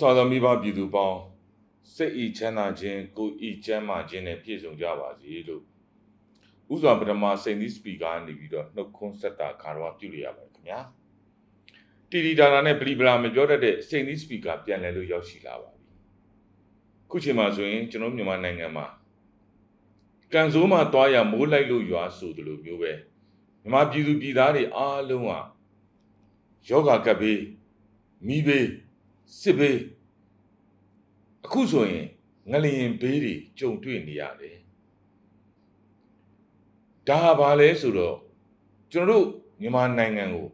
စွာသောမိဘပြည်သူပေါင်းစိတ်ဤချမ်းသာခြင်းကိုယ်ဤကျမ်းမာခြင်းနဲ့ပြည့်စုံကြပါစေလို့ဥစွာပထမစိန်ဒီစပီကာကနေပြီးတော့နှုတ်ခွန်းဆက်တာခါတော့ပြုလို့ရပါတယ်ခင်ဗျာတီတီတာတာနဲ့ပလီပလာမပြောတတ်တဲ့စိန်ဒီစပီကာပြန်လဲလို့ရောက်ရှိလာပါပြီခုချိန်မှာဆိုရင်ကျွန်တော်မြန်မာနိုင်ငံမှာကန်ဆိုးမှာတွားရမိုးလိုက်လို့ရွာဆိုတယ်လို့မျိုးပဲမြန်မာပြည်သူပြည်သားတွေအားလုံးကယောဂကပ်ဘေးမိဘေးစစ်ဘေး အခုဆိုရင်ငလျင်ဘေးတွေကြုံတွေ့နေရတယ်ဒါဟာဘာလဲဆိုတော့ကျွန်တော်တို့မြန်မာနိုင်ငံကို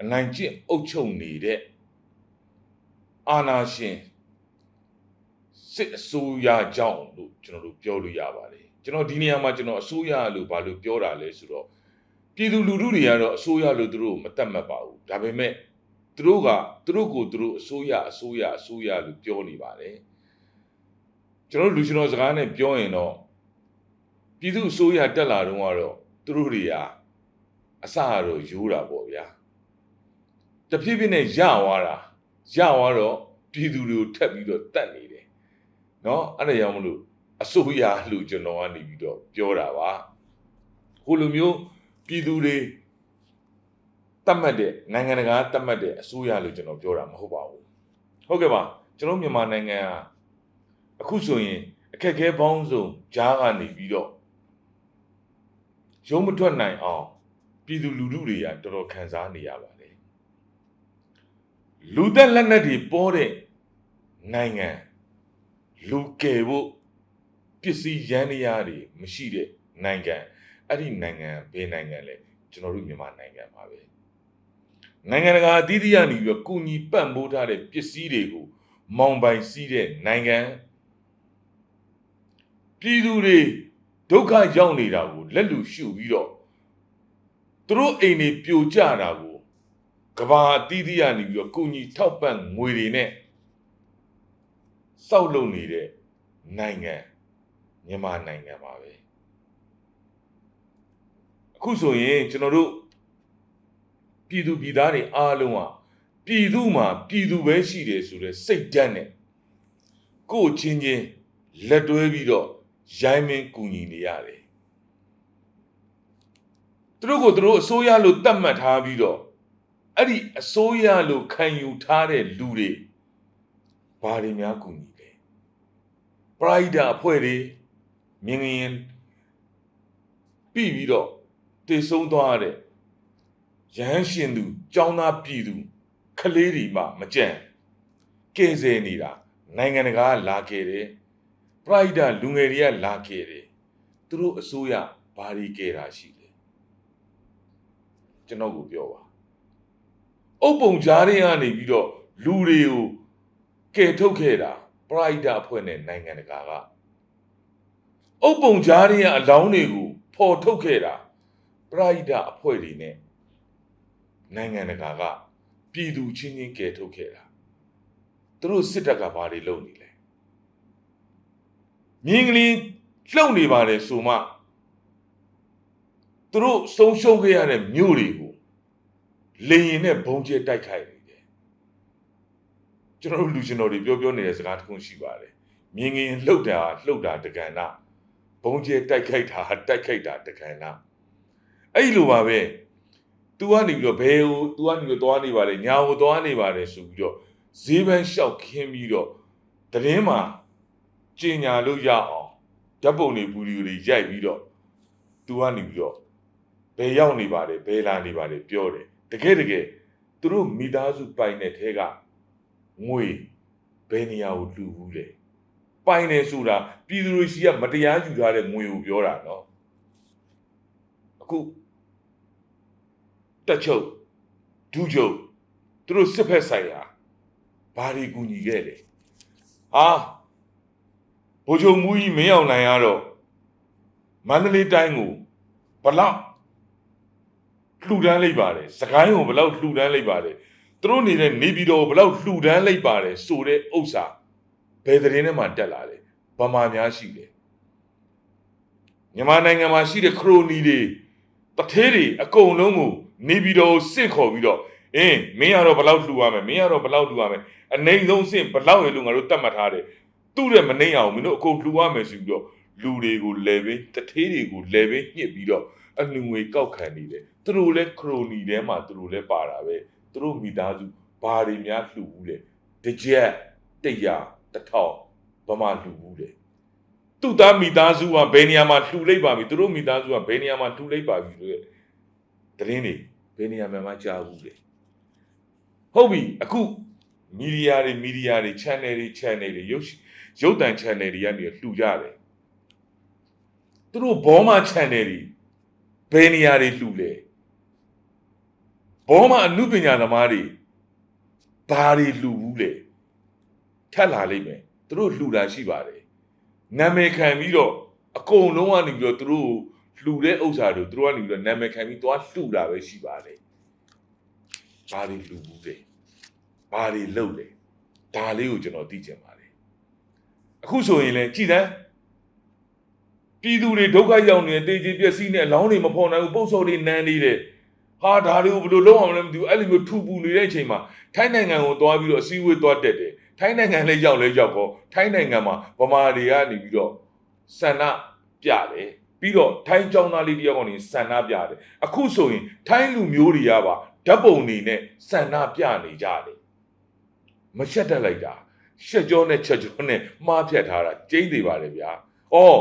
အနိုင်ကျင့်အုပ်ချုပ်နေတဲ့အာဏာရှင်စစ်အစိုးရကြောင့်လို့ကျွန်တော်တို့ပြောလို့ရပါတယ်ကျွန်တော်ဒီနေရာမှာကျွန်တော်အစိုးရလို့ဘာလို့ပြောတာလဲဆိုတော့ပြည်သူလူထုတွေကတော့အစိုးရလို့သူတို့မတတ်မှတ်ပါဘူးဒါပေမဲ့သူတို့ကသူတို့ကိုသူတို့အစိုးရအစိုးရအစိုးရလို့ပြောနေပါတယ် ကျွန်တော်လူရှင်တော်စကားနဲ့ပြောရင်တော့ပြည်သူအစိုးရတက်လာတော့ကတော့သူတို့တွေကအစအတော့ယူတာပေါ့ဗျာတဖြည်းဖြည်းနဲ့ရသွားတာရသွားတော့ပြည်သူတွေကိုထပ်ပြီးတော့တတ်နေတယ်เนาะအဲ့ဒါကြောင့်မလို့အစိုးရလို့ကျွန်တော်ကနေပြီးတော့ပြောတာပါဟိုလိုမျိုးပြည်သူတွေတတ်မှတ်တဲ့နိုင်ငံတကာတတ်မှတ်တဲ့အစိုးရလို့ကျွန်တော်ပြောတာမဟုတ်ပါဘူးဟုတ်ကဲ့ပါကျွန်တော်မြန်မာနိုင်ငံက အခုဆိုရင်အခက်အခဲပေါင်းစုံကြားကနေပြီးတော့ရုံးမထွက်နိုင်အောင်ပြည်သူလူထုတွေကတော်တော်ခံစားနေရပါတယ်လူသက်လက်နက်တွေပေါ်တဲ့နိုင်ငံလူကယ်ဖို့ပစ္စည်းရန်တရားတွေမရှိတဲ့နိုင်ငံအဲ့ဒီနိုင်ငံဘယ်နိုင်ငံလဲကျွန်တော်တို့မြန်မာနိုင်ငံပါပဲနိုင်ငံတကာအသီးသီးကနေပြီးတော့ကုညီပံ့ပိုးထားတဲ့ပစ္စည်းတွေကိုမောင်ပိုင်စီးတဲ့နိုင်ငံ ပြည်သူတွေဒုက္ခရောက်နေတာကိုလက်လူရှုပြီးတော့သူတို့အိမ်တွေပြိုကျတာကိုကဘာအသီးသီးကနေပြီးတော့ကုညီထောက်ပံ့ငွေတွေနဲ့စောက်လုပ်နေတဲ့နိုင်ငံမြန်မာနိုင်ငံပါပဲအခုဆိုရင်ကျွန်တော်တို့ပြည်သူပြည်သားတွေအားလုံးဟာပြည်သူမှာပြည်သူပဲရှိတယ်ဆိုတဲ့စိတ်ဓာတ်နဲ့ကိုယ့်ချင်းချင်းလက်တွဲပြီးတော့ ရိုင်းမင်းကူညီနေရတယ်သူတို့ကိုသူတို့အစိုးရလို့တတ်မှတ်ထားပြီးတော့အဲ့ဒီအစိုးရလို့ခံယူထားတဲ့လူတွေဘာတွေများကူညီလဲပရိုက်တာအဖွဲ့တွေမြင်ငင်ပြီးပြီးတော့တည်ဆုံးသွားတဲ့ရဟန်းရှင်သူကျောင်းသားပြည်သူကလေးတွေမှမကြံကဲဆယ်နေတာနိုင်ငံတကာကလာခဲ့တယ် ပရိုက်တာလူငယ်တွေကလာခဲ့တယ်သူတို့အစိုးရဘာတွေကဲတာရှိလဲကျွန်တော်ကိုပြောပါအုပ်ပုံကြားတွေကနေပြီးတော့လူတွေကိုကဲထုတ်ခဲ့တာပရိုက်တာအဖွဲ့နဲ့နိုင်ငံတကာကအုပ်ပုံကြားတွေကအလောင်းတွေကိုဖော်ထုတ်ခဲ့တာပရိုက်တာအဖွဲ့တွေနဲ့နိုင်ငံတကာကပြည်သူချင်းချင်းကဲထုတ်ခဲ့တာသူတို့စစ်တပ်ကဘာတွေလုပ်နေလဲ မြင်းကလေးလှုပ်နေပါတယ်ဆိုမှသူတို့ဆုံးရှုံးခဲ့ရတဲ့မြို့တွေကိုလေရင်နဲ့ဘုံကျဲတိုက်ခိုက်နေတယ်ကျွန်တော်တို့လူရှင်တော်တွေပြောပြောနေတဲ့စကားတစ်ခုရှိပါတယ်မြင်းငင်လှုပ်တာလှုပ်တာတက္ကနာဘုံကျဲတိုက်ခိုက်တာတိုက်ခိုက်တာတက္ကနာအဲ့လိုပါပဲ तू ကနေပြီးတော့ဘယ်ဟို तू ကနေပြီးတော့သွားနေပါလေညာဟိုသွားနေပါတယ်ဆိုပြီးတော့ဈေးပန်းလျှောက်ခင်းပြီးတော့တရင်မှာ ကျင်ညာလို့ရအောင်ဓာတ်ပုံတွေပူရီတွေရိုက်ပြီးတော့ तू ကနေပြီးတော့ဘယ်ရောက်နေပါလေဘယ်လာနေပါလေပြောတယ်တကယ်တကယ်သူတို့မိသားစုပိုင်တဲ့ထဲကငွေဘယ်နေရာကိုလှူဘူးလဲပိုင်တယ်ဆိုတာပြည်သူတွေရှိကမတရားယူထားတဲ့ငွေကိုပြောတာနော်အခုတက်ချုပ်ဒူးချုပ်သူတို့စစ်ဖက်ဆိုင်ရာဘာတွေကူညီခဲ့လဲ ဟာဘိုးချုပ်မူကြီးမင်းအောင်နိုင်ရတော့မန္တလေးတိုင်းကိုဘလောက်လှူဒန်းလိုက်ပါတယ်စကိုင်းကိုဘလောက်လှူဒန်းလိုက်ပါတယ်သူတို့နေတဲ့နေပြည်တော်ကိုဘလောက်လှူဒန်းလိုက်ပါတယ်ဆိုတဲ့ဥစ္စာဘယ်သတင်းထဲမှာတက်လာလဲဗမာများရှိတယ်မြန်မာနိုင်ငံမှာရှိတဲ့ခရိုနီတွေတထဲတွေအကုန်လုံးကိုနေပြည်တော်ကိုစစ်ခေါ်ပြီးတော့အင်းမင်းကတော့ဘလောက်လှူရမယ်မင်းကတော့ဘလောက်လှူရမယ်အနေဆုံးအဆင့်ဘလောက်ရလို့ငါတို့တတ်မှတ်ထားတယ် သူ့ရဲ့မနှိမ့်အောင်မင်းတို့အကုန်လှူရမယ်ဆိုပြီးတော့လူတွေကိုလဲပင်တထေးတွေကိုလဲပင်ညှစ်ပြီးတော့အလူငွေကောက်ခံနေတယ်သူတို့လည်းခရိုနီထဲမှာသူတို့လည်းပါတာပဲသူတို့မိသားစုဘာတွေများလှူဘူးလေတစ်ချက်တရာတစ်ထောင်ဘာမှလှူဘူးလေသူ့သားမိသားစုကဘယ်နေရာမှာလှူလိုက်ပါပြီသူတို့မိသားစုကဘယ်နေရာမှာလှူလိုက်ပါပြီဆိုတဲ့သတင်းတွေဘယ်နေရာမှာမှကြားဘူးလေဟုတ်ပြီအခုမီဒီယာတွေမီဒီယာတွေ channel တွေ channel တွေရုပ်ရှင် ရုပ်တံ channel တွေကနေလှူကြတယ်သူတို့ဘောမ channel တွေဘယ်နေရာတွေလှူလဲဘောမအမှုပညာသမားတွေဘာတွေလှူဘူးလဲထက်လာလိမ့်မယ်သူတို့လှူတာရှိပါတယ်နာမည်ခံပြီးတော့အကုန်လုံးကနေပြီးတော့သူတို့လှူတဲ့ဥစ္စာတွေသူတို့ကနေပြီးတော့နာမည်ခံပြီးသွားလှူတာပဲရှိပါတယ်ဘာတွေလှူဘူးလဲဘာတွေလုပ်လဲဒါလေးကိုကျွန်တော်သိချင်ပါတယ် အခုဆိုရင်လည်းကြည်တမ်းပြည်သူတွေဒုက္ခရောက်နေတဲ့တေးကြီးပျက်စီးနေအလောင်းတွေမဖော်နိုင်ဘူးပုတ်စော်တွေနန်းနေတယ်ဟာဒါတွေကိုဘယ်လိုလုပ်အောင်လဲမသိဘူးအဲ့လိုမျိုးထူပူနေတဲ့အချိန်မှာထိုင်းနိုင်ငံကိုသွားပြီးတော့အစည်းအဝေးသွားတက်တယ်ထိုင်းနိုင်ငံလည်းရောက်လဲရောက်တော့ထိုင်းနိုင်ငံမှာဗမာတွေကနေပြီးတော့ဆန္ဒပြတယ်ပြီးတော့ထိုင်းကျောင်းသားလေးတယောက်ကနေဆန္ဒပြတယ်အခုဆိုရင် ထိုင်းလူမျိုးတွေကပါဓာတ်ပုံတွေနဲ့ဆန္ဒပြနေကြတယ်မချက်တက်လိုက်တာ ရှက်ကြောနဲ့ချက်ကြောနဲ့မှားဖြတ်ထားတာကျိမ့်သေးပါတယ်ဗျာ။အော်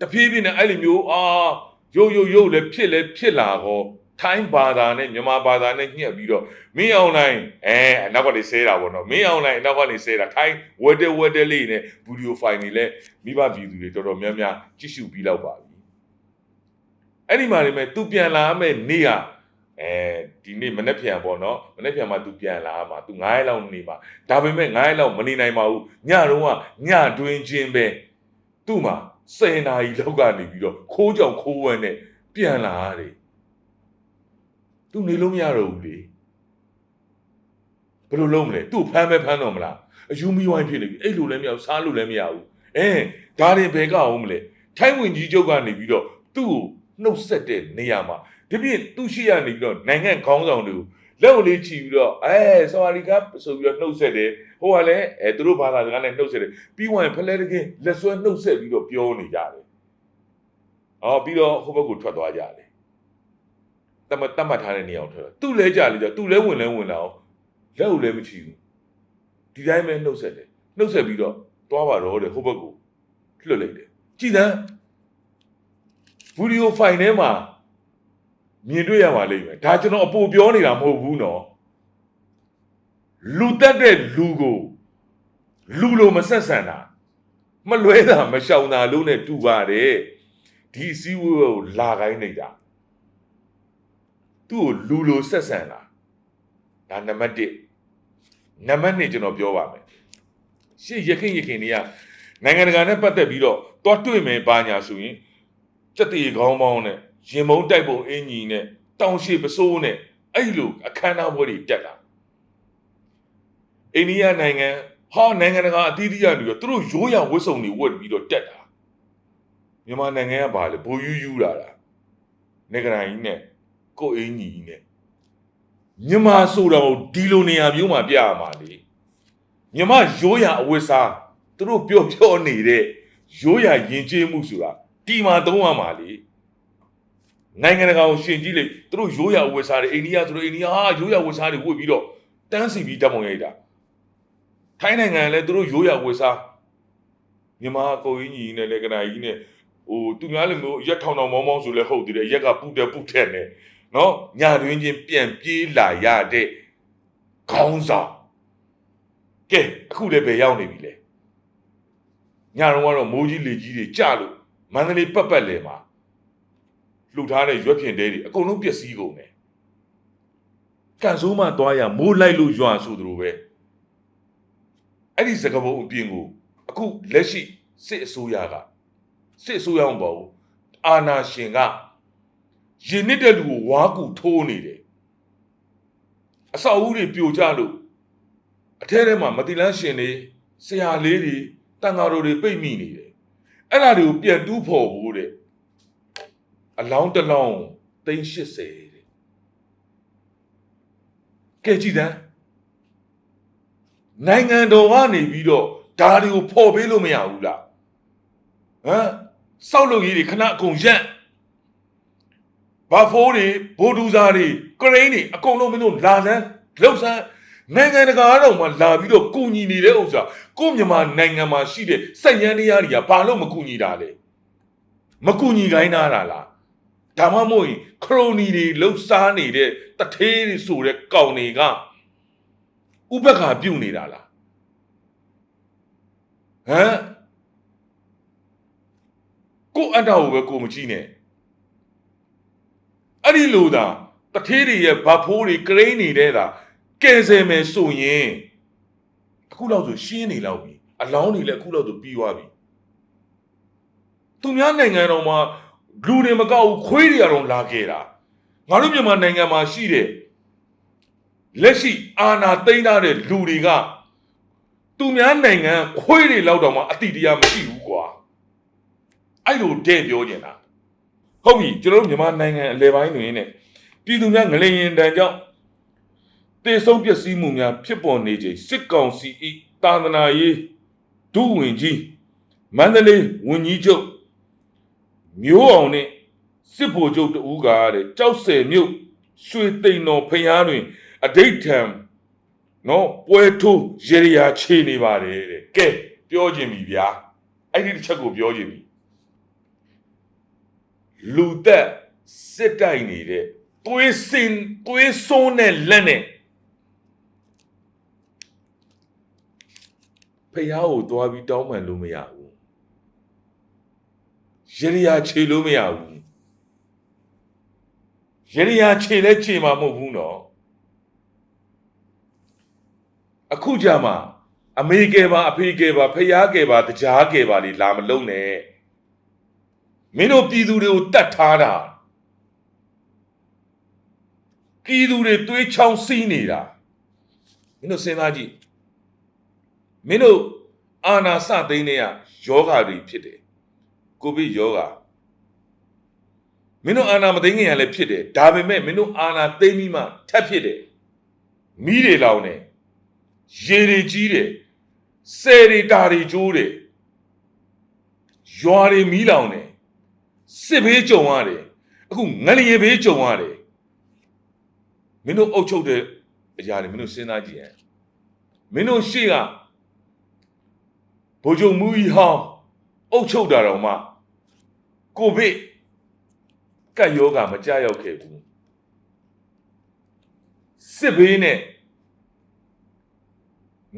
တဖြည်းဖြည်းနဲ့အဲ့လိုမျိုးအာရုပ်ရုပ်ရုပ်လည်းဖြစ်လည်းဖြစ်လာတော့ထိုင်းဘာသာနဲ့မြန်မာဘာသာနဲ့ညှက်ပြီးတော့မင်းအောင်လိုက်အဲအနောက်ကနေဆဲတာပေါ့နော်မင်းအောင်လိုက်အနောက်ကနေဆဲတာထိုင်းဝက်တဲဝက်တဲလေးနဲ့ဗီဒီယိုဖိုင်တွေလည်းမိဘပြည်သူတွေတော်တော်များများကြည့်ရှုပြီးလောက်ပါပြီအဲ့ဒီမှာနေမဲ့သူပြန်လာမဲ့နေ့က အဲဒီနေ့မနေ့ပြန်ပေါ့နော်မနေ့ပြန်မှသူပြန်လာမှာသူ9ရက်လောက်နေမှာဒါပေမဲ့9ရက်လောက်မနေနိုင်ပါဘူးညတော့ကညတွင်ချင်းပဲသူ့မှာ10နာရီလောက်ကနေပြီးတော့ခိုးကြောင်ခိုးဝမ်းနဲ့ပြန်လာရတယ်သူနေလို့မရတော့ဘူးလေဘယ်လိုလုပ်မလဲသူ့ဖမ်းမဲဖမ်းတော့မလားအယူမီဝိုင်းဖြစ်နေပြီအဲ့လိုလည်းမရဘူးစားလို့လည်းမရဘူးအဲဒါတွေဘယ်ကအောင်မလဲထိုင်းဝင်ကြီးချုပ်ကနေပြီးတော့သူ့ကိုနှုတ်ဆက်တဲ့နေရာမှာ ဒီပြည့်သူ့ရှိရနေပြီးတော့နိုင်ငံခေါင်းဆောင်တွေကိုလက်ကိုလေးချီပြီးတော့အဲဆော်ရီကဆိုပြီးတော့နှုတ်ဆက်တယ်ဟိုကလည်းအဲသူတို့ဘာသာစကားနဲ့နှုတ်ဆက်တယ်ပြီးဝင်ဖလဲတကင်းလက်ဆွဲနှုတ်ဆက်ပြီးတော့ပြောနေကြတယ်အော်ပြီးတော့ဟိုဘက်ကိုထွက်သွားကြတယ်တမတတ်မှတ်ထားတဲ့နေရာကိုထွက်သူ့လဲကြလေကြသူ့လဲဝင်လဲဝင်လာအောင်လက်ကိုလည်းမချီဘူးဒီတိုင်းပဲနှုတ်ဆက်တယ်နှုတ်ဆက်ပြီးတော့သွားပါတော့တဲ့ဟိုဘက်ကိုလွတ်လိုက်တယ်ကြည်သန်းဗီဒီယိုဖိုင်ထဲမှာ မြင်တွေ့ရပါလိမ့်မယ်ဒါကျွန်တော်အပူပြောနေတာမဟုတ်ဘူးနော်လူတက်တဲ့လူကိုလူလိုမဆက်ဆံတာမလွဲတာမရှောင်တာလို့ ਨੇ တူပါတယ်ဒီစည်းဝေးကိုလာခိုင်းနေတာသူ့ကိုလူလိုဆက်ဆံတာဒါနံပါတ်1နံပါတ်2ကျွန်တော်ပြောပါမယ်ရှေ့ရခင်ရခင်တွေကနိုင်ငံတကာနဲ့ပတ်သက်ပြီးတော့တွားတွေ့မယ်ပါညာဆိုရင်စက်တီခေါင်းပေါင်းနဲ့ ရင်မုံတိုက်ပုံအင်ကြီးနဲ့တောင်ရှိပစိုးနဲ့အဲ့လိုအခမ်းအနားပွဲတွေတက်လာအိန္ဒိယနိုင်ငံဟာနိုင်ငံတကာအသီးသီးကနေပြီးတော့သူတို့ရိုးရဝတ်စုံတွေဝတ်ပြီးတော့တက်တာမြန်မာနိုင်ငံကဘာလဲဘိုးယူယူလာတာနေကရိုင်းကြီးနဲ့ကိုအင်ကြီးကြီးနဲ့မြန်မာဆိုတော့ဒီလိုနေရာမျိုးမှာပြရမှာလေမြန်မာရိုးရအဝတ်စားသူတို့ပြောပြောနေတဲ့ရိုးရယဉ်ကျေးမှုဆိုတာဒီမှာသုံးရမှာလေ နိုင်ငံတကာကိုရှင်ကြည့်လိုက်သူတို့ရိုးရဝတ်စားတွေအိန္ဒိယသူတို့အိန္ဒိယဟာရိုးရဝတ်စားတွေဝတ်ပြီးတော့တန်းစီပြီးဓာတ်ပုံရိုက်တာထိုင်းနိုင်ငံလည်းသူတို့ရိုးရဝတ်စားမြန်မာကိုကြီးညီနဲ့လည်းကနာကြီးနဲ့ဟိုသူများလည်းမျိုးရက်ထောင်ထောင်မောင်းမောင်းဆိုလည်းဟုတ်သေးတယ်ရက်ကပူတယ်ပူထက်နေနော်ညာတွင်ချင်းပြန်ပြေးလာရတဲ့ခေါင်းဆောင်ကဲအခုလည်းပဲရောက်နေပြီလေညာတော့ကတော့မိုးကြီးလေကြီးတွေကြလို့မန္တလေးပတ်ပတ်လဲမှာ လှူထားတဲ့ရွက်ဖြင့်တဲတွေအကုန်လုံးပျက်စီးကုန်တယ်ကန်ဆိုးမှသွားရမိုးလိုက်လို့ရွာဆိုသလိုပဲအဲ့ဒီစကပုံအပြင်ကိုအခုလက်ရှိစစ်အစိုးရကစစ်အစိုးရမပေါ့ဘူးအာနာရှင်ကရင်နစ်တဲ့လူကိုဝါကူထိုးနေတယ်အဆောက်အဦတွေပြိုကျလို့အထဲထဲမှာမတိလန်းရှင်တွေဆရာလေးတွေတန်ဃာတော်တွေပိတ်မိနေတယ်အဲ့ဒါတွေကိုပြန်တူးဖို့ဖို့တဲ့ အလောင်းတစ်လောင်း380တဲ့ကဲကြည်တန်းနိုင်ငံတော်ကနေပြီးတော့ဒါတွေကိုဖော်ပေးလို့မရဘူးလားဟမ်စောက်လုပ်ကြီးတွေခဏအကုန်ရက်ဘာဖိုးတွေဘိုဒူဇာတွေကရိန်းတွေအကုန်လုံးမင်းတို့လာစမ်းလှုပ်စမ်းနိုင်ငံတကာတော့မှလာပြီးတော့ကူညီနေတဲ့ဥစ္စာကိုယ့်မြန်မာနိုင်ငံမှာရှိတဲ့စိုက်ရန်တရားတွေကဘာလို့မကူညီတာလဲမကူညီခိုင်းတာလား ဒါမှမဟုတ်ရင်ခရိုနီတွေလှုပ်ရှားနေတဲ့တထေးတွေဆိုတဲ့ကောင်တွေကဥပက္ခပြုတ်နေတာလားဟမ်ကိုယ့်အတ္တကိုပဲကိုယ်မကြည့်နဲ့အဲ့ဒီလိုသာတထေးတွေရဲ့ဗတ်ဖိုးတွေကရိန်းနေတဲ့သာကဲဆယ်မယ်ဆိုရင်အခုလောက်ဆိုရှင်းနေလောက်ပြီအလောင်းတွေလည်းအခုလောက်ဆိုပြီးသွားပြီသူများနိုင်ငံတော်မှာ လူတွေမကောက်ဘူးခွေးတွေကတော့လာခဲ့တာငါတို့မြန်မာနိုင်ငံမှာရှိတဲ့လက်ရှိအာဏာသိမ်းထားတဲ့လူတွေကသူများနိုင်ငံခွေးတွေလောက်တော့မှအတိတရားမရှိဘူးကွာအဲ့လိုတဲ့ပြောနေတာဟုတ်ပြီကျွန်တော်တို့မြန်မာနိုင်ငံအလဲပိုင်းတွင်နဲ့ပြည်သူများငလျင်တန်ကြောင့်တေဆုံးပျက်စီးမှုများဖြစ်ပေါ်နေချိန်စစ်ကောင်စီဤတာသနာရေးဒုဝင်ကြီးမန္တလေးဝန်ကြီးချုပ် မျိုးအောင်နဲ့စစ်ဗိုလ်ချုပ်တဦးကတဲ့ကြောက်စဲမြို့ရွှေသိမ်တော်ဖျားတွင်အဋိဋ္ဌံနော်ပွဲထိုးရေရာခြေနေပါတယ်တဲ့ကဲပြောခြင်းပြီဗျာအဲ့ဒီတစ်ချက်ကိုပြောခြင်းပြီလူသက်စစ်တိုက်နေတဲ့သွေးစင်သွေးဆုံးတဲ့လက်နဲ့ဖះကိုသွားပြီးတောင်းပန်လို့မရဘူး ရေရာခြေလို့မရဘူးရေရာခြေလဲခြေမှာမဟုတ်ဘူးနော်အခုကြမှာအမေကယ်ပါအဖေကယ်ပါဖះကယ်ပါတကြားကယ်ပါလေလာမလုံးနဲ့မင်းတို့ပြည်သူတွေကိုတတ်ထားတာပြည်သူတွေသွေးချောင်းစီးနေတာမင်းတို့စဉ်းစားကြည့်မင်းတို့အာနာစသိန်းတွေကယောဂါတွေဖြစ်တယ် ကိုဗစ်ယောဂါမင်းတို့အာနာမသိငင်ရလည်းဖြစ်တယ်ဒါပေမဲ့မင်းတို့အာနာသိမ့်ပြီးမှထပ်ဖြစ်တယ်မိတွေလောင်တယ်ရေတွေကြီးတယ်ဆယ်တွေတာတွေကျိုးတယ်ရွာတွေမီးလောင်တယ်စစ်ဘေးကြုံရတယ်အခုငလျင်ဘေးကြုံရတယ်မင်းတို့အုပ်ချုပ်တဲ့အရာတွေမင်းတို့စဉ်းစားကြည့်ရင်မင်းတို့ရှေ့ကဗိုလ်ချုပ်မူကြီးဟောင်းအုပ်ချုပ်တာတော့မှ ကိုဗစ်ကတ်ယောဂမကြရောက်ခဲ့ဘူးစစ်ဘေးနဲ့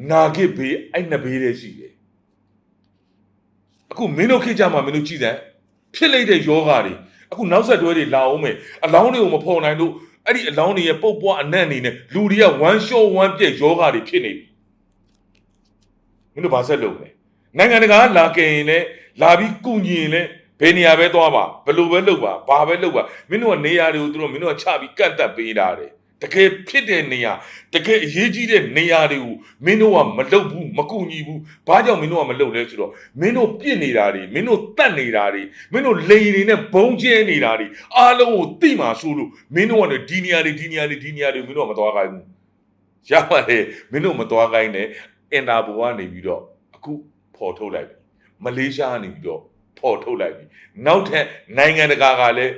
နာဂစ်ဘေးအဲ့နှစ်ဘေးတည်းရှိတယ်အခုမင်းတို့ခေတ်ကြမှာမင်းတို့ကြည့်တယ်ဖြစ်လိုက်တဲ့ယောဂါတွေအခုနောက်ဆက်တွဲတွေလာအောင်မယ်အလောင်းတွေကိုမဖော်နိုင်လို့အဲ့ဒီအလောင်းတွေရဲ့ပုတ်ပွားအနံ့နေနဲ့လူတွေက one shot one ပြည့်ယောဂါတွေဖြစ်နေပြီမင်းတို့ဘာဆက်လုပ်လဲနိုင်ငံတကာလာကင်ရင်လည်းလာပြီးကုညီရင်လည်း ဘယ်နေရာပဲသွားပါဘယ်လိုပဲလုပ်ပါဘာပဲလုပ်ပါမင်းတို့ကနေရာတွေကိုသူတို့မင်းတို့ကချပြီးကတ်တက်ပေးတာတယ်တကယ်ဖြစ်တဲ့နေရာတကယ်အရေးကြီးတဲ့နေရာတွေကိုမင်းတို့ကမလုပ်ဘူးမကူညီဘူးဘာကြောင့်မင်းတို့ကမလုပ်လဲဆိုတော့မင်းတို့ပြစ်နေတာတွေမင်းတို့တတ်နေတာတွေမင်းတို့လိန်တွေနဲ့ဘုံကျဲနေတာတွေအားလုံးကိုသိမှဆိုလို့မင်းတို့ကလည်းဒီနေရာတွေဒီနေရာတွေဒီနေရာတွေမင်းတို့ကမသွားခိုင်းဘူးရပါတယ်မင်းတို့မသွားခိုင်းနဲ့အင်တာဘူကနေပြီးတော့အခုဖော်ထုတ်လိုက်ပြီမလေးရှားကနေပြီးတော့ ဖော်ထုတ်လိုက်ပြီနောက်ထပ်နိုင်ငံတကာကလည်း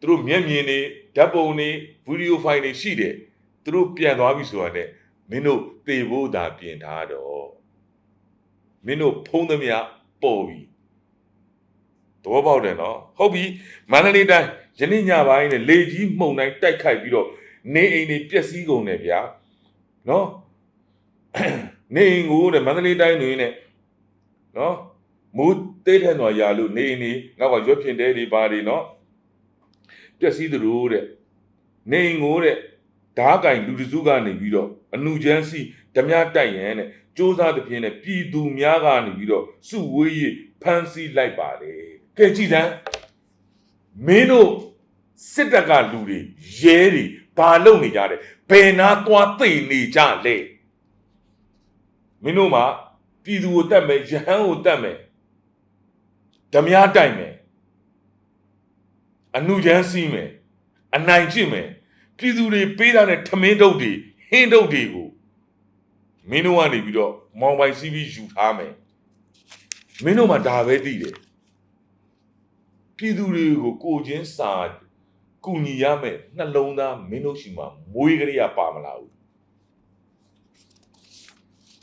သူတို့မျက်မြင်တွေဓာတ်ပုံတွေဗီဒီယိုဖိုင်တွေရှိတယ်သူတို့ပြန်သွားပြီဆိုတာနဲ့မင်းတို့သေဖို့သာပြင်ထားတော့မင်းတို့ဖုံးသမျှပေါ်ပြီသဘောပေါက်တယ်နော်ဟုတ်ပြီမန္တလေးတိုင်းယနေ့ညပိုင်းနဲ့လေကြီးမှုန်တိုင်းတိုက်ခိုက်ပြီးတော့နေအိမ်တွေပျက်စီးကုန်တယ်ဗျာနော်နေအိမ်ကိုတဲ့မန္တလေးတိုင်းတွင်နဲ့နော် မူးတေးထန်တော်ရာလို့နေအိမ်တွေနောက်ကရွက်ဖြင်တဲတွေပါတွေနော်ပျက်စီးသလိုတဲ့နေအိမ်ကိုတဲ့ဓားကင်လူတစုကနေပြီးတော့အနုချမ်းစီဓမြတိုက်ရန်တဲ့စ조사သဖြင့်နဲ့ပြည်သူများကနေပြီးတော့စုဝေးရေးဖမ်းဆီးလိုက်ပါတယ်ကဲကြည်စမ်းမင်းတို့စစ်တပ်ကလူတွေရဲတွေဘာလုပ်နေကြတယ်ဘယ်နာသွားသိနေကြလဲမင်းတို့မှာပြည်သူကိုတတ်မယ်ရဟန်းကိုတတ်မယ် ဓမြတိုက်မယ်အနုချမ်းစီးမယ်အနိုင်ကျင့်မယ်ပြည်သူတွေပေးတာနဲ့ထမင်းတုပ်တွေဟင်းတုပ်တွေကိုမင်းတို့ကနေပြီးတော့မောင်ပိုင်စီးပြီးယူထားမယ်မင်းတို့မှဒါပဲသိတယ်ပြည်သူတွေကိုကိုချင်းစာကူညီရမယ်နှလုံးသားမင်းတို့ရှိမှမွေးကလေးကပါမလာဘူး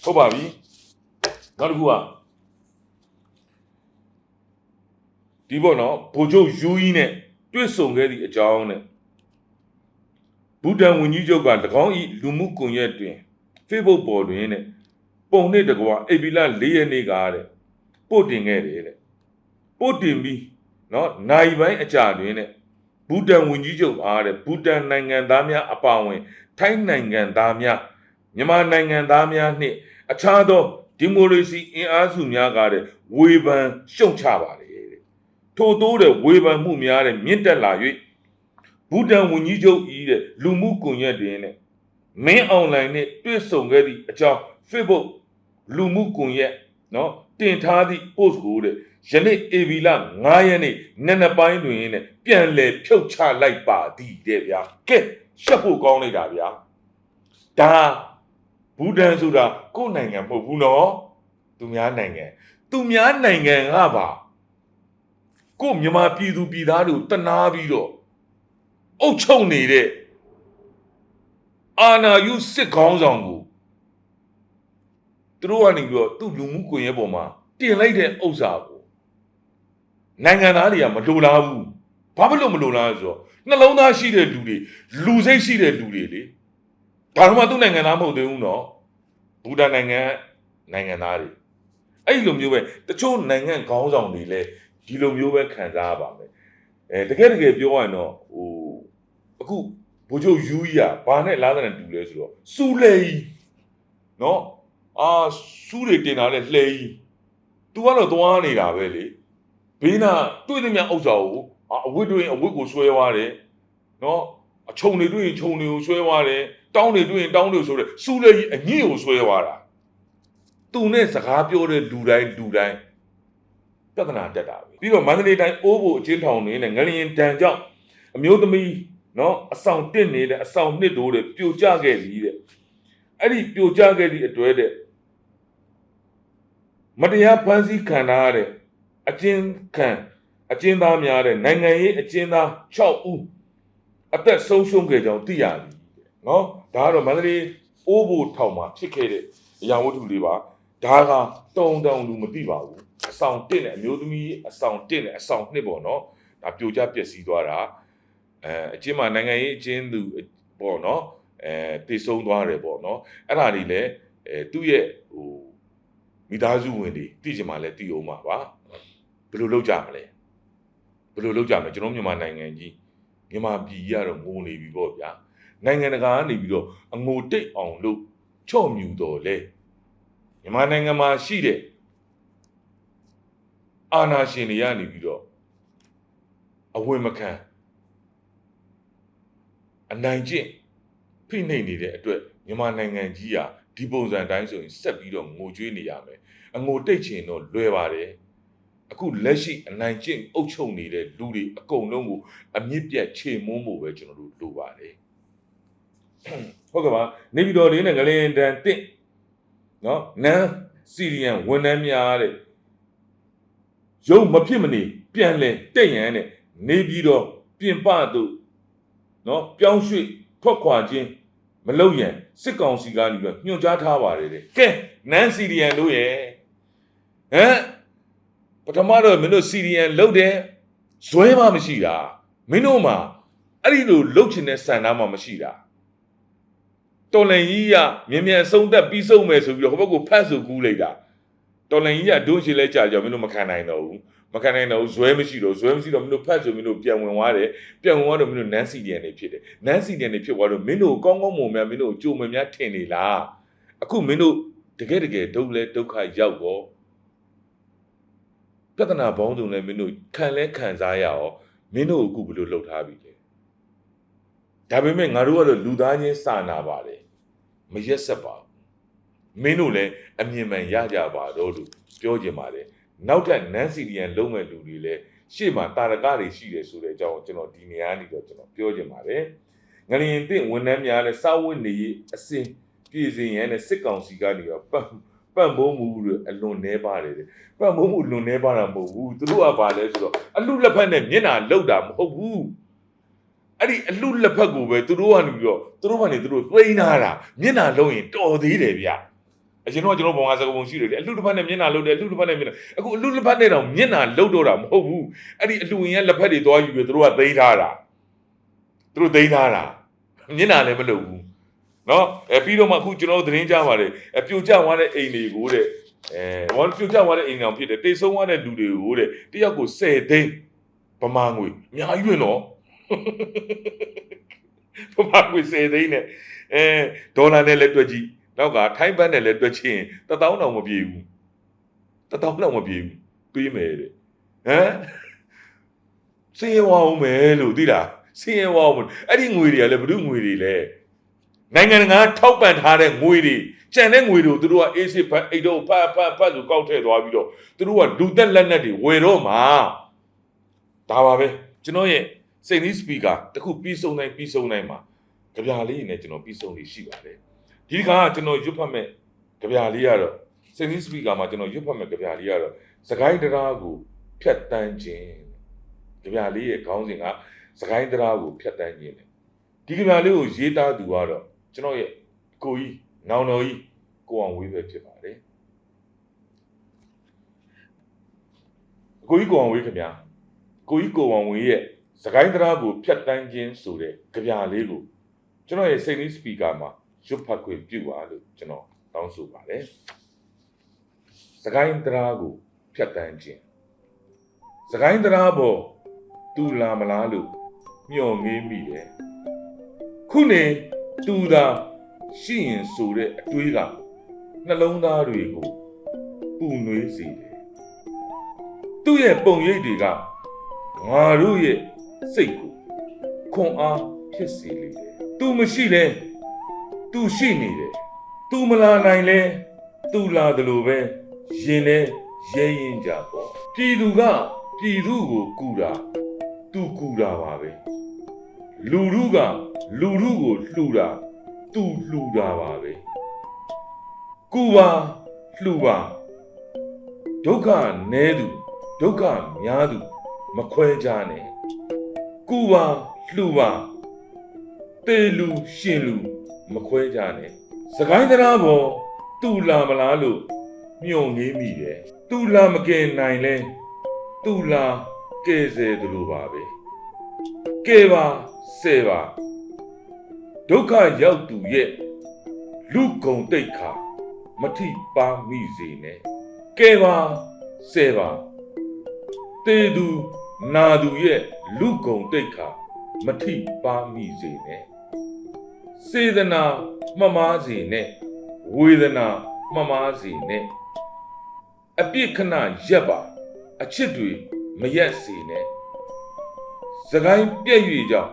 ဟုတ်ပါပြီနောက်တစ်ခုက ဒီပေါ့နော်ဗိုလ်ချုပ်ယူကြီးနဲ့တွေ့ဆုံခဲ့သည့်အကြောင်းနဲ့ဘူတန်ဝန်ကြီးချုပ်က၎င်း၏လူမှုကွန်ရက်တွင် Facebook ပေါ်တွင်တဲ့ပုံနှင့်တကွာအေပီလာ၄ရက်နေ့ကတဲ့ပို့တင်ခဲ့တယ်တဲ့ပို့တင်ပြီးနော်နိုင်ပိုင်းအကြာတွင်တဲ့ဘူတန်ဝန်ကြီးချုပ်အားတဲ့ဘူတန်နိုင်ငံသားများအပါအဝင် ထိုင်းနိုင်ငံသားများမြန်မာနိုင်ငံသားများနှင့် အခြားသောဒီမိုကရေစီအင်အားစုများကတဲ့ဝေဖန်ရှုံချပါတယ်တဲ့ ထို့သောတဲ့ဝေဖန်မှုများတဲ့မြင့်တက်လာ၍ဘူတန်ဝန်ကြီးချုပ်ဤတဲ့လူမှုကွန်ရက်တွင်တဲ့မင်းအွန်လိုင်းနဲ့တွေ့ဆုံခဲ့သည့်အကြောင်း Facebook လူမှုကွန်ရက်နော်တင်ထားသည့် post ကိုတဲ့ယနေ့ AB လ9ရက်နေ့နက်နက်ပိုင်းတွင်တဲ့ပြန်လည်ဖြုတ်ချလိုက်ပါသည်တဲ့ဗျာကဲရှက်ဖို့ကောင်းလိုက်တာဗျာဒါဘူတန်ဆိုတာကိုယ့်နိုင်ငံမဟုတ်ဘူးနော်သူများနိုင်ငံသူများနိုင်ငံကပါ ကိုယ့်မြန်မာပြည်သူပြည်သားတို့တနာပြီးတော့အုပ်ချုပ်နေတဲ့အာနာယုစစ်ခေါင်းဆောင်ကိုသူတို့ကနေပြီးတော့သူ့လူမှုကွန်ရက်ပေါ်မှာတင်လိုက်တဲ့ဥစ္စာကိုနိုင်ငံသားတွေကမလိုလားဘူးဘာဖြစ်လို့မလိုလားလဲဆိုတော့နှလုံးသားရှိတဲ့လူတွေလူစိတ်ရှိတဲ့လူတွေလေဒါတော့မှသူ့နိုင်ငံသားမဟုတ်သေးဘူးနော်ဘူတန်နိုင်ငံနိုင်ငံသားတွေအဲ့ဒီလိုမျိုးပဲတချို့နိုင်ငံခေါင်းဆောင်တွေလည်း ဒီလိုမျိုးပဲခံစားရပါမယ်အဲတကယ်တကယ်ပြောရရင်တော့ဟိုအခုဘိုးချုပ်ယူကြီးอ่ะဘာနဲ့လားတဲ့တူလဲဆိုတော့စူလေကြီးနော်အာစူးတွေတင်တာလဲလှဲကြီး तू ကတော့သွားနေတာပဲလေဘေးနာတွေ့သမျှဥစ္စာကိုအာအဝတ်တွေရင်အဝတ်ကိုဆွဲသွားတယ်နော်အချုံတွေတွေ့ရင်ခြုံတွေကိုဆွဲသွားတယ်တောင်းတွေတွေ့ရင်တောင်းတွေဆိုတဲ့စူးလေကြီးအညစ်ကိုဆွဲသွားတာသူနဲ့စကားပြောတဲ့လူတိုင်းလူတိုင်း ပြဿနာတက်တာပဲပြီးတော့မန္တလေးတိုင်းအိုးဘိုအချင်းထောင်နေနဲ့ငလျင်တန်ကြောင့်အမျိုးသမီးနော်အဆောင်တစ်နေတဲ့အဆောင်နှစ်တိုးတဲ့ပြိုကျခဲ့ပြီတဲ့အဲ့ဒီပြိုကျခဲ့သည့်အတွဲတဲ့မတရားဖမ်းဆီးခံထားရတဲ့အကျဉ်းခံအကျဉ်းသားများတဲ့နိုင်ငံရေးအကျဉ်းသား6ဦးအသက်ဆုံးရှုံးခဲ့ကြောင်းသိရပြီတဲ့နော်ဒါကတော့မန္တလေးအိုးဘိုထောင်မှာဖြစ်ခဲ့တဲ့အရာဝတ္ထုလေးပါဒါကတုံတုံလူမသိပါဘူး အဆောင်တစ်နဲ့အမျိုးသမီးအဆောင်တစ်နဲ့အဆောင်နှစ်ပေါ့နော်ဒါပြိုကျပျက်စီးသွားတာအဲအချင်းမှာနိုင်ငံရေးအချင်းသူပေါ့နော်အဲတည်ဆုံးသွားတယ်ပေါ့နော်အဲ့ဒါတွေလည်းအဲသူ့ရဲ့ဟိုမိသားစုဝင်တွေတည်ချင်မှလည်းတည်အောင်ပါပါဘယ်လိုလုပ်ကြမလဲဘယ်လိုလုပ်ကြမလဲကျွန်တော်မြန်မာနိုင်ငံကြီးမြန်မာပြည်ကြီးကတော့ငိုနေပြီပေါ့ဗျာနိုင်ငံတကာကနေပြီးတော့အငိုတိတ်အောင်လို့ချော့မြူတော်လဲမြန်မာနိုင်ငံမှာရှိတဲ့ အာဏာရှင်တွေကနေပြီးတော့အဝင်မခံအနိုင်ကျင့်ဖိနှိပ်နေတဲ့အတွက်မြန်မာနိုင်ငံကြီးဟာဒီပုံစံတိုင်းဆိုရင်ဆက်ပြီးတော့ငိုကြွေးနေရမယ်အငိုတိတ်ချင်တော့လွယ်ပါတယ်အခုလက်ရှိအနိုင်ကျင့်အုပ်ချုပ်နေတဲ့လူတွေအကုန်လုံးကိုအမြင့်ပြတ်ချေမွန်းဖို့ပဲကျွန်တော်တို့လိုပါတယ်ဟုတ်ကဲ့ပါနေပြည်တော်လေးနဲ့ငလင်တန်တင့်နော်နန်းစီရီယန်ဝန်ထမ်းများတဲ့ ရုံမဖြစ်မနေပြန်လဲတက်ရန်တဲ့နေပြည်တော်ပြင်ပသို့နော်ပြောင်းရွှေ့ထွက်ခွာခြင်းမလုပ်ရန်စစ်ကောင်စီကနေပြီးညွှန်ကြားထားပါတယ်တဲ့ကဲနန်းစီရီယန်တို့ရဲ့ဟမ်ပထမတော့မင်းတို့စီရီယန်လုတ်တယ်ဇွဲမှမရှိတာမင်းတို့မှာအဲ့ဒီလိုလုတ်ချင်တဲ့စံနာမှမရှိတာတော်လန်ကြီးကမြင်မြန်ဆုံးသက်ပြီးဆုံးမယ်ဆိုပြီးတော့ဟိုဘက်ကိုဖတ်ဆိုကူးလိုက်တာ တော်လန်ကြီးကဒုံးရှိလဲကြာကြောင်မင်းတို့မခံနိုင်တော့ဘူးမခံနိုင်တော့ဘူးဇွဲမရှိတော့ဇွဲမရှိတော့မင်းတို့ဖတ်ဆိုမင်းတို့ပြန်ဝင်သွားတယ်ပြန်ဝင်သွားတော့မင်းတို့နန်းစီဒီယန်နေဖြစ်တယ်နန်းစီဒီယန်နေဖြစ်သွားတော့မင်းတို့ကောင်းကောင်းမွန်များမင်းတို့ကြိုမများထင်နေလားအခုမင်းတို့တကယ်တကယ်ဒုက္ခလဲဒုက္ခရောက်တော့ပြဿနာပေါင်းစုံလဲမင်းတို့ခံလဲခံစားရအောင်မင်းတို့အခုဘယ်လိုလုပ်ထားပြီလဲဒါပေမဲ့ငါတို့ကတော့လူသားချင်းစာနာပါလေမရက်ဆက်ပါဘူး မင်းတို့လည်းအမြင်မှန်ရကြပါတော့လို့ပြောကြပါတယ်နောက်ထပ်နန်းစီရီယန်လုံးမဲ့လူတွေလည်းရှေ့မှာတာရကတွေရှိတယ်ဆိုတဲ့အကြောင်းကိုကျွန်တော်ဒီနေရာနေတော့ကျွန်တော်ပြောချင်ပါတယ်ငလျင်တင့်ဝန်ထမ်းများလည်းစာဝတ်နေရေးအစဉ်ပြည်စင်ရန်နဲ့စစ်ကောင်စီကနေတော့ပတ်ပတ်မိုးမှုတွေအလွန်နှဲပါတယ်တဲ့ပတ်မိုးမှုလွန်နှဲပါတာမဟုတ်ဘူးသူတို့ကပါလဲဆိုတော့အလူလက်ဖက်နဲ့မျက်နှာလောက်တာမဟုတ်ဘူးအဲ့ဒီအလူလက်ဖက်ကိုပဲသူတို့ကနေပြီးတော့သူတို့ကနေသူတို့သိမ်းထားတာမျက်နှာလုံးရင်တော်သေးတယ်ဗျ အရင်တော့ကျွန်တော်ဘုံကစကားပုံရှိတယ်လေအလူတစ်ဖက်နဲ့မျက်နှာလောက်တယ်အလူတစ်ဖက်နဲ့မျက်နှာအခုအလူတစ်ဖက်နဲ့တော့မျက်နှာလောက်တော့တာမဟုတ်ဘူးအဲ့ဒီအလူဝင်ရဲ့လက်ဖက်တွေသွားယူပြီးသူတို့ကသိမ်းထားတာသူတို့သိမ်းထားတာမျက်နှာလည်းမလုပ်ဘူးနော်အဲပြီးတော့မှအခုကျွန်တော်တို့သတင်းကြားပါတယ်အပြိုကျသွားတဲ့အိမ်တွေကိုတဲ့အဲဘောပြိုကျသွားတဲ့အိမ်ကောင်ဖြစ်တယ်တိတ်ဆုံးသွားတဲ့လူတွေကိုတဲ့တယောက်ကို10သိန်းဗမာငွေအများကြီးဝင်တော့ဗမာငွေ10သိန်းနဲ့အဲဒေါ်လာနဲ့လည်းတွက်ကြည့် နောက်ကထိုင်းဘတ်နဲ့လည်းတွက်ချင်း1000တောင်မပြေဘူး1000တောင်မပြေဘူးတွေးမယ်တဲ့ဟမ်စင်ရဝအောင်မယ်လို့သိလားစင်ရဝအောင်မယ်အဲ့ဒီငွေတွေကလည်းဘယ်သူငွေတွေလဲနိုင်ငံတကာထောက်ပံ့ထားတဲ့ငွေတွေကြံတဲ့ငွေတွေကိုသူတို့ကအေးစစ်ဖတ်အိတ်တော့ဖတ်ဖတ်ဖတ်ဆိုကောက်ထည့်သွားပြီးတော့သူတို့ကလူသက်လက်နက်တွေဝယ်တော့မှာဒါပါပဲကျွန်တော်ရဲ့စိတ်နီးစပီကာတခုပြီးဆုံးတိုင်းပြီးဆုံးတိုင်းမှာကြပြလေးနဲ့ကျွန်တော်ပြီးဆုံးလေးရှိပါတယ် ဒီတစ်ခါကကျွန်တော်ရွတ်ဖတ်မဲ့ကြပြလေးကတော့စိတ်နီးစပီကာမှာကျွန်တော်ရွတ်ဖတ်မဲ့ကြပြလေးကတော့စကိုင်းတရားကိုဖြတ်တန်းခြင်းကြပြလေးရဲ့ခေါင်းစဉ်ကစကိုင်းတရားကိုဖြတ်တန်းခြင်းတဲ့ဒီကဗျာလေးကိုရေးသားသူကတော့ကျွန်တော်ရဲ့ကိုကြီးနောင်တော်ကြီးကိုအောင်ဝေးပဲဖြစ်ပါတယ်အကိုကြီးကိုအောင်ဝေးခင်ဗျာကိုကြီးကိုအောင်ဝေးရဲ့စကိုင်းတရားကိုဖြတ်တန်းခြင်းဆိုတဲ့ကြဗျာလေးကိုကျွန်တော်ရဲ့စိတ်လေးစပီကာမှာ ရွတ်ဖတ်ခွင့်ပြုပါလို့ကျွန်တော်တောင်းဆိုပါတယ်စကိုင်းတရားကိုဖြတ်တန်းခြင်းစကိုင်းတရားပေါ်တူလာမလားလို့မျှော်ငေးမိတယ်ခုနေတူတာရှိရင်ဆိုတဲ့အတွေးကနှလုံးသားတွေကိုပူနွေးစေတယ်သူ့ရဲ့ပုံရိပ်တွေကငါတို့ရဲ့စိတ်ကိုခွန်အားဖြစ်စေလေတယ်သူမရှိလဲ သူရှိနေတယ်သူမလာနိုင်လဲသူလာတယ်လို့ပဲရင်လဲရဲရင်ကြပေါ့ပြည်သူကပြည်သူကိုကူတာသူကူတာပါပဲလူလူကလူလူကိုလှူတာသူလှူတာပါပဲကူပါလှူပါဒုက္ခနည်းသူဒုက္ခများသူမခွဲကြနဲ့ကူပါလှူပါတေလူရှင်လူ မခွဲကြနဲ့စကိုင်းတရားပေါ်သူ့လာမလားလို့မြုံငေးမိတယ်သူ့လာမကယ်နိုင်လဲသူ့လာကဲဆယ်တယ်လို့ပါပဲကဲပါစေပါဒုက္ခရောက်သူရဲ့လူကုံတိတ်ခါမထိပါမိစေနဲ့ကဲပါစေပါတေသူနာသူရဲ့လူကုံတိတ်ခါမထိပါမိစေနဲ့ စေဒနာမှမားစေနဲ့ဝေဒနာမှမားစေနဲ့အပြစ်ခဏရက်ပါအချစ်တွေမရက်စေနဲ့စကိုင်းပြည့်၍ကြောင့်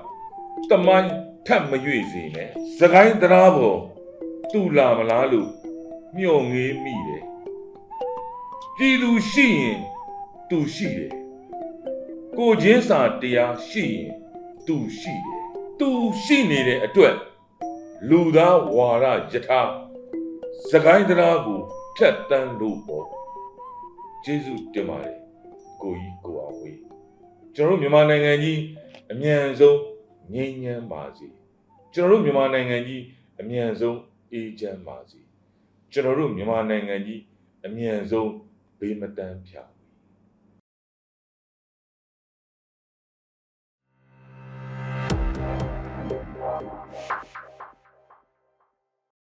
တမိုင်းထပ်မရွေ့စေနဲ့စကိုင်းတရားပေါ်သူ့လာမလားလို့မျှော်ငေးမိတယ်ပြည်သူရှိရင်သူရှိတယ်ကိုချင်းစာတရားရှိရင်သူရှိတယ်သူရှိနေတဲ့အတွက် လူသားဝါရယထာစကိုင်းတရားကိုဖြတ်တန်းလို့ပေါ့ကျေးဇူးတင်ပါတယ်ကိုကြီးကိုအောင်ဝေးကျွန်တော်တို့မြန်မာနိုင်ငံကြီးအမြန်ဆုံးငြိမ်းချမ်းပါစေကျွန်တော်တို့မြန်မာနိုင်ငံကြီးအမြန်ဆုံးအေးချမ်းပါစေကျွန်တော်တို့မြန်မာနိုင်ငံကြီးအမြန်ဆုံးဘေးမတန်းဖြာဝေ